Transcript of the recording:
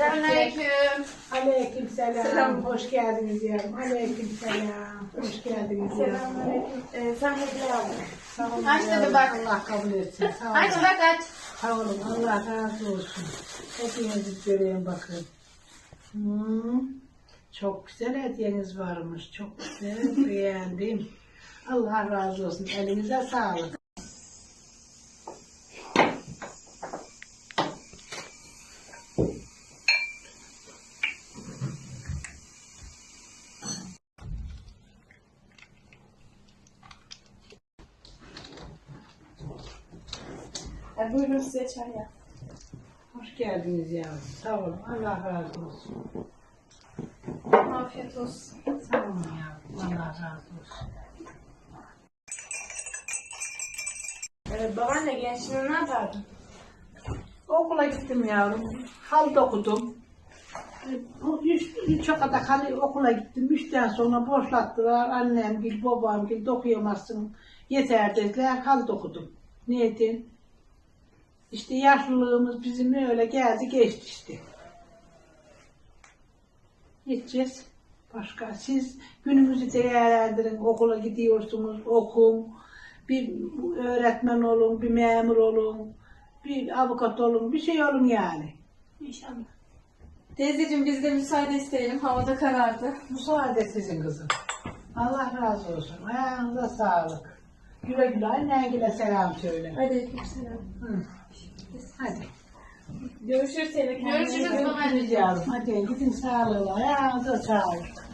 Selamünaleyküm. Aleyküm selam. Selam. Hoş geldiniz yavrum. Aleyküm selam. Hoş geldiniz yavrum. Selamünaleyküm. Ee, sen hediye aldın. Sağ olun Aç yavrum. bak. Allah kabul etsin. Sağ olun. Aç bak aç. Sağ olun. Allah razı olsun. Hepinizi göreyim bakın. Hmm. Çok güzel hediyeniz varmış. Çok güzel. Beğendim. Allah razı olsun. Elinize sağlık. E, buyurun size çay ya. Hoş geldiniz yavrum. Sağ olun. Allah razı olsun. Afiyet olsun. Sağ olun yavrum. Allah razı olsun. Ee, babaanne gençliğinde ne yapardın? Okula gittim yavrum. Hal okudum. Bu üç, üç kadar hal okula gittim. Üçten sonra boşlattılar. Annem gil, babam gil, dokuyamazsın. Yeter dediler. Hal okudum. Niyedin? İşte yaşlılığımız bizim öyle geldi geçti işte. Gideceğiz. Başka siz günümüzü değerlendirin. Okula gidiyorsunuz, okun. Bir öğretmen olun, bir memur olun, bir avukat olun, bir şey olun yani. İnşallah. Teyzeciğim biz de müsaade isteyelim. Havada karardı. Müsaade sizin kızım. Allah razı olsun. Ayağınıza sağlık. Güle güle annene selam söyle. Aleykümselam. Hı. Hadi. Görüşürüz seni. Görüşürüz babaanneciğim. yavrum. Hadi gidin sağlığı. Ayağınıza sağlık.